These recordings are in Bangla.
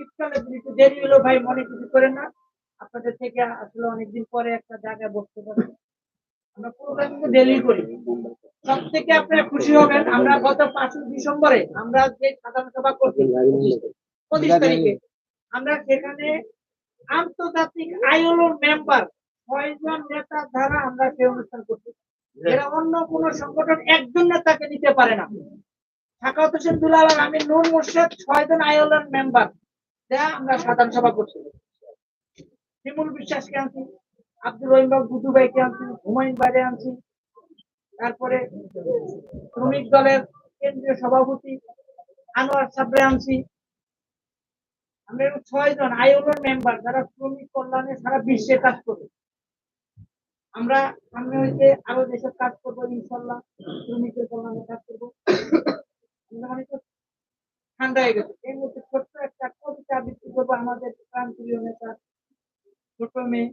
শীতকালে একটু দেরি হলো ভাই, মনে কিছু করেন না। আপনাদের থেকে আসলে অনেকদিন পরে একটা জায়গায় বসতে পারব আমরা কিন্তু ডেলি করি। সব থেকে খুশি হবেন, আমরা গত ডিসেম্বরে আমরা যে পঁচিশ তারিখে, আমরা সেখানে আন্তর্জাতিক আইএলওর মেম্বার ছয়জন নেতার দ্বারা আমরা সেই অনুষ্ঠান করছি। এরা অন্য কোন সংগঠন একজন নেতাকে দিতে পারে না। সাকাউত হোসেন দুলাল আমি নূর মোর্শেদ ছয়জন আইএলওর মেম্বার যা আমরা সাধারণ সভা করছি। শিমুল বিশ্বাসকে আনছি, আব্দুল রহিম বাবু দুদু ভাইকে আনছি, হুমায়ুন বাইরে আনছি। তারপরে শ্রমিক দলের কেন্দ্রীয় সভাপতি আনোয়ার সাবরে আনছি। আমরা এরকম ছয় জন আইওলোর মেম্বার যারা শ্রমিক কল্যাণে সারা বিশ্বে কাজ করবে। আমরা সামনে হইতে আরও যেসব কাজ করব ইনশাল্লাহ শ্রমিকের কল্যাণে কাজ করব। ঠান্ডা হয়ে গেছে এর মধ্যে ছোট্ট একটা কবিতা আবৃত্তি করব আমাদের প্রান্তীয় নেতা ছোট মেয়ে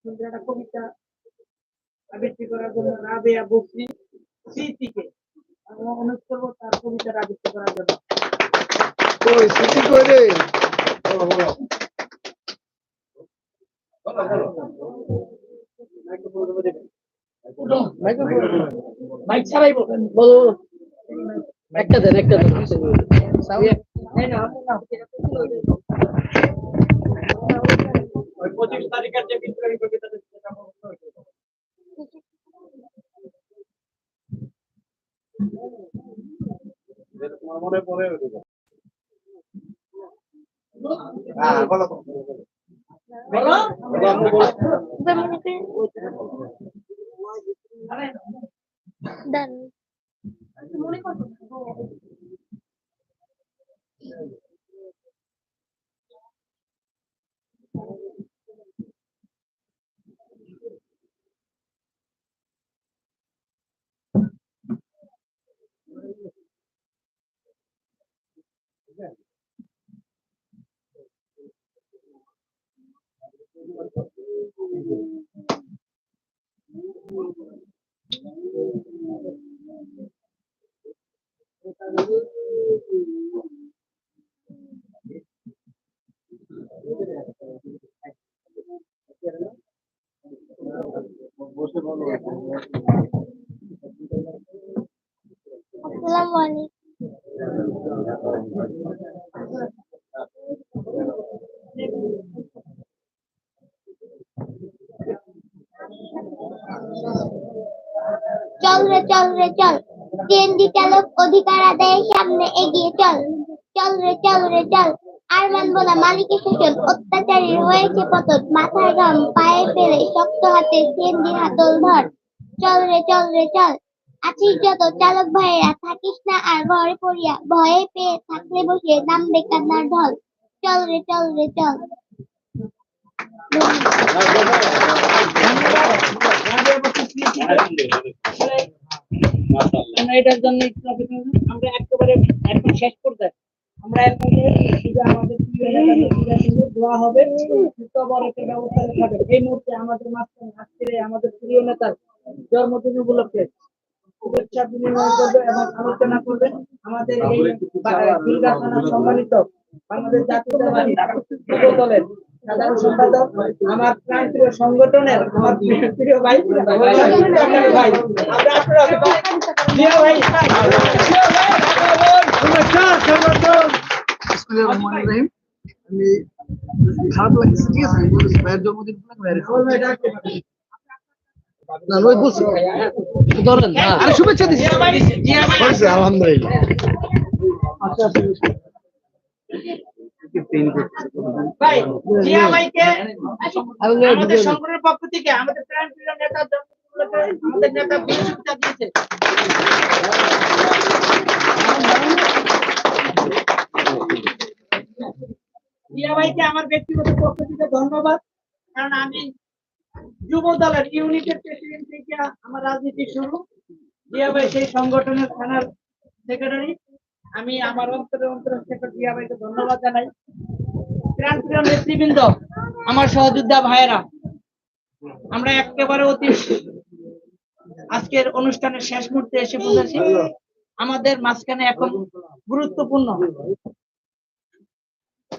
সুন্দর একটা কবিতা আবৃত্তি করার জন্য রাবেয়া বকরি স্মৃতিকে আমরা অনুরোধ করব তার কবিতার আবৃত্তি করার জন্য। করে মাইক ছাড়াই বলবেন বলো একটা দেন একটা দেন এই না, আপনি না। ওই পঁচিশ তারিখের যে বিদ্রোহী কবিতাটা সেটা তোমার মনে পড়ে হ্যাঁ বলো বলো চল রে চল রে, চল। সিএনজি চালক অধিকার আদায়ের সামনে এগিয়ে চল। চল রে চল রে, চল। আর মানবো না, মালিকের শাসন অত্যাচারীর হয়েছে পতন মাথার ঘাম, পায়ে ফেলে শক্ত হাতে সিএনজির হাতল ধর। চল রে চল রে, চল। আছিস যত, চালক ভাইয়েরা, থাকিস না আর ঘরে পড়িয়া ভয়ে পেয়ে থাকলে বসে নামবে কান্নার ঢল। চল রে চল রে, চল। আমরা একেবারে শেষ পর্যায়ে। আমরা দোয়া হবে সুস্থ ব্যবস্থা হবে। এই মুহূর্তে আমাদের মাঝখানে আজকের আমাদের প্রিয় নেতার জন্মদিন উপলক্ষে শুভেচ্ছা বিনিময় করবে এবং আলোচনা করবে। আমাদের এই দুর্গা সম্মানিত বাংলাদেশ জাতীয়তাবাদী যুব দলের সাধারণ সম্পাদক আমার প্রান্তীয় সংগঠনের আমার প্রিয় ভাই ভাই। আমি খারাপ লাগছে ঠিক আছে? ভাইয়ের জন্মদিন ধরেন হ্যাঁ। শুভেচ্ছা দিচ্ছি। আলহামদুলিল্লাহ। জিয়া ভাইকে আল্লাহ আমাদের সংগঠনের পক্ষ থেকে আমাদের প্রান্তীয় নেতা আমাদের নেতা দিয়েছে। জিয়া ভাইকে আমার ব্যক্তিগত পক্ষ থেকে ধন্যবাদ। কারণ আমি যুব দলের ইউনিটের প্রেসিডেন্ট থেকে আমার রাজনীতি শুরু। জিয়া সেই সংগঠনের থানার সেক্রেটারি আমি আমার অন্তরে অন্তরে সেক্রেটারি জিয়া ভাইকে ধন্যবাদ জানাই। প্রান্তীয় নেতৃবৃন্দ, আমার সহযোদ্ধা ভাইয়েরা, আমরা একেবারে অতি আজকের অনুষ্ঠানের শেষ মুহূর্তে এসে পৌঁছেছি। আমাদের মাঝখানে এখন গুরুত্বপূর্ণ